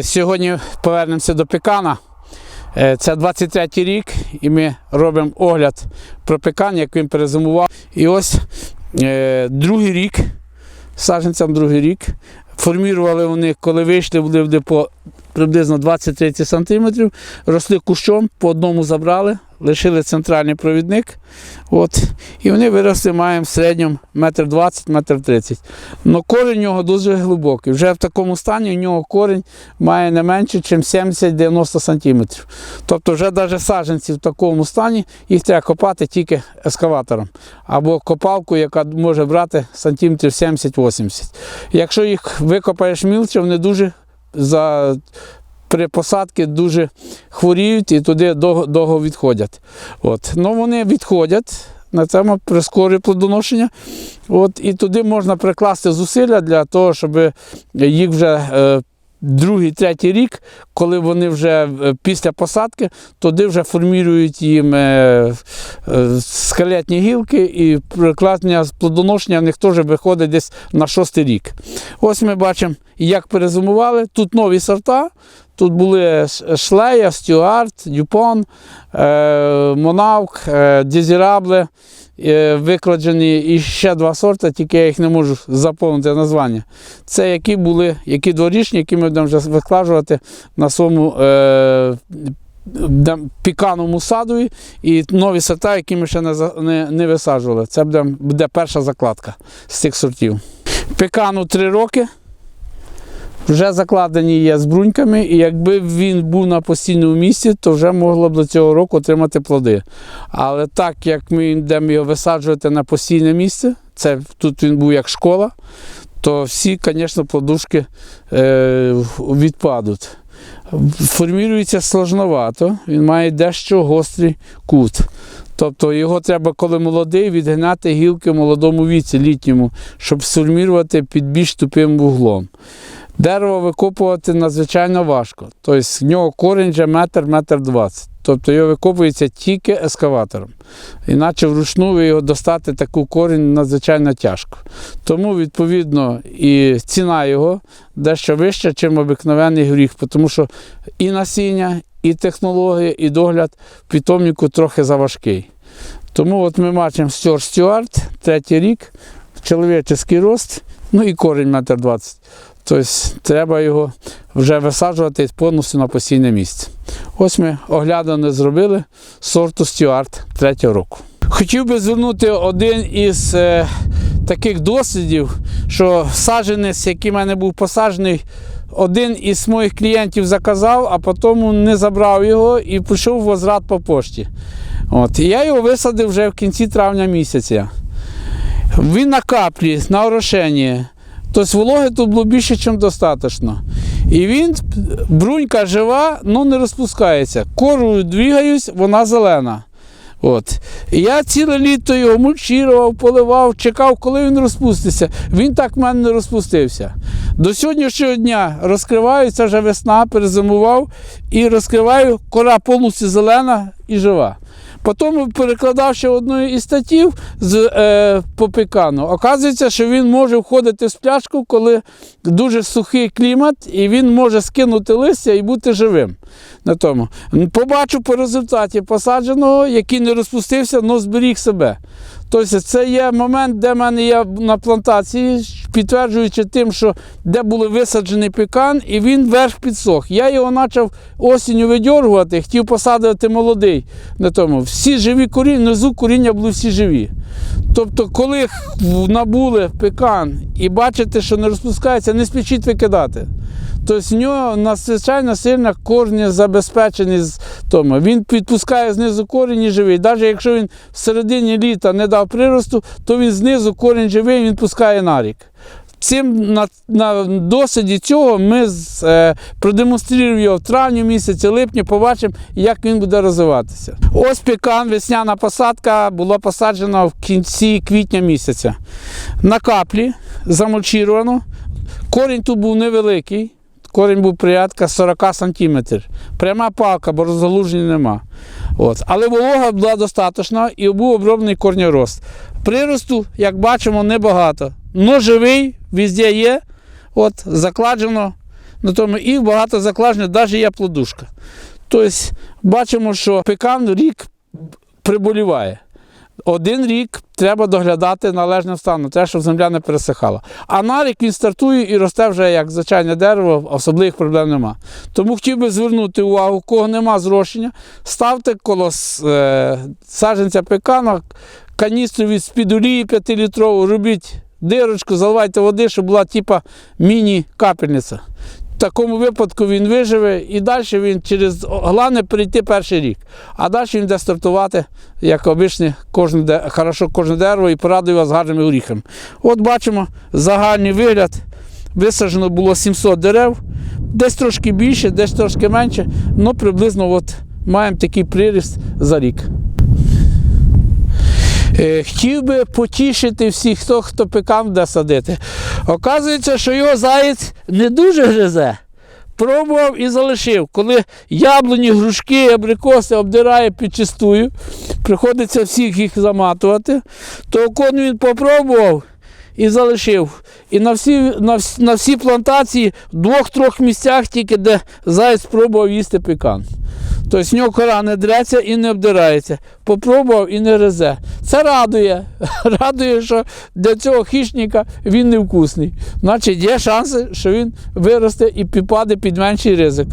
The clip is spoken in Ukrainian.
Сьогодні повернемося до пекана. Е, Це 23-й рік, і ми робимо огляд про пекан, як він перезимував. І ось е, другий рік, саджанцям другий рік. Формірували вони, коли вийшли, були по приблизно 20-30 см, росли кущом, по одному забрали, лишили центральний провідник. От, і вони виросли, маємо в середньому метр 20, метр 30. Но корінь у нього дуже глибокий. Вже в такому стані у нього корінь має не менше, ніж 70-90 см. Тобто вже навіть саджанці в такому стані їх треба копати тільки ескаватором або копалкою, яка може брати сантиметрів 70-80. Якщо їх викопаєш мілче, вони дуже за при посадці дуже хворіють і туди довго, відходять. От. Ну, вони відходять. На цьому прискорює плодоношення. От, і туди можна прикласти зусилля для того, щоб їх вже е, другий, третій рік, коли вони вже е, після посадки, туди вже формують їм е, е, скелетні гілки і прикладення плодоношення в них теж виходить десь на шостий рік. Ось ми бачимо, як перезимували. Тут нові сорта. Тут були Шлея, Стюарт, Дюпон, е, Монавк, е, Дезірабле, викладені і ще два сорти, тільки я їх не можу заповнити названня. Це які були, які дворічні, які ми будемо вже викладувати на своєму е, де- пікановому і нові сорта, які ми ще не, не, не висаджували. Це буде, буде перша закладка з цих сортів. Пікану 3 роки. Вже закладені є з бруньками, і якби він був на постійному місці, то вже могло б до цього року отримати плоди. Але так як ми йдемо його висаджувати на постійне місце, це тут він був як школа, то всі, звісно, плодушки е, відпадуть. Формірується сложновато, він має дещо гострий кут. Тобто його треба, коли молодий, відгинати гілки в молодому віці, літньому, щоб сформірувати під більш тупим вуглом. Дерево викопувати надзвичайно важко. Тобто в нього корінь вже метр, метр двадцять. Тобто його викопується тільки ескаватором. Іначе вручну його достати таку корінь надзвичайно тяжко. Тому, відповідно, і ціна його дещо вища, ніж обикновений горіх, тому що і насіння, і технологія, і догляд в питомнику трохи заважкий. Тому от ми бачимо Стюарт Стюарт, третій рік, чоловічий рост, ну і корінь метр двадцять. Тобто треба його вже висаджувати повністю на постійне місце. Ось ми оглядане зробили сорту Стюарт третього року. Хотів би звернути один із е, таких дослідів, що саджанець, який в мене був посаджений, один із моїх клієнтів заказав, а потім не забрав його і пішов возврат по пошті. От. Я його висадив вже в кінці травня місяця. Він на каплі, на орошенні. Тобто вологи тут було більше, ніж достатньо. І він, брунька жива, але не розпускається. Корою двигаюсь, вона зелена. От. Я ціле літо його мульчував, поливав, чекав, коли він розпуститься. Він так в мене не розпустився. До сьогоднішнього дня розкриваюся вже весна, перезимував і розкриваю, кора повністю зелена і жива. Потім перекладав ще одну із статтів з е, по пекану. Оказується, що він може входити в сплячку, коли дуже сухий клімат, і він може скинути листя і бути живим. На тому. Побачу по результаті посадженого, який не розпустився, але зберіг себе. Тобто це є момент, де в мене є на плантації, підтверджуючи тим, що де був висаджений пекан, і він верх підсох. Я його почав осінню видьоргувати, хотів посадити молодий на тому. Всі живі коріння, внизу коріння були всі живі. Тобто, коли набули пекан і бачите, що не розпускається, не спішіть викидати. Тобто в нього надзвичайно сильно корні забезпечені з тому. Він підпускає знизу корінь і живий. Навіть якщо він в середині літа не дав приросту, то він знизу корінь живий, він пускає на рік. Цим на, на досвіді цього ми е, продемонструємо його в травні місяці, липні, побачимо, як він буде розвиватися. Ось пекан, весняна посадка була посаджена в кінці квітня місяця. На каплі замульчировано. Корінь тут був невеликий. Корінь був порядка 40 см. Пряма палка, бо розгалуження нема. От. Але волога була достатня і був оброблений корньорост. Приросту, як бачимо, небагато. Но живий, везде є. От, закладено на тому і багато заклажень, навіть є плодушка. Тобто бачимо, що пекан рік приболіває. Один рік треба доглядати належним станом, те, щоб земля не пересихала. А на рік він стартує і росте вже як звичайне дерево, особливих проблем нема. Тому хотів би звернути увагу, у кого нема зрошення, ставте коло е, саджанця пекана, каністру від з-під олії 5-літрову, робіть дирочку, заливайте води, щоб була типа міні-капельниця. Такому випадку він виживе і далі він через головне перейти перший рік. А далі він буде стартувати, як обичне, кожне, хорошо кожне дерево і порадує вас гарними горіхами. От бачимо загальний вигляд. Висаджено було 700 дерев, десь трошки більше, десь трошки менше, але приблизно от маємо такий приріст за рік. Е, Хотів би потішити всіх, хто, хто пекан буде садити. Оказується, що його заєць не дуже гризе. Пробував і залишив. Коли яблуні, грушки, абрикоси обдирає підчистую, приходиться всіх їх заматувати, то окон він попробував і залишив. І на всі, на, всі, на всі плантації в двох-трьох місцях тільки, де заєць пробував їсти пекан. Тобто в нього кора не дреться і не обдирається. Попробував і не резе. Це радує. Радує, що для цього хищника він невкусний. Значить, є шанси, що він виросте і підпаде під менший ризик.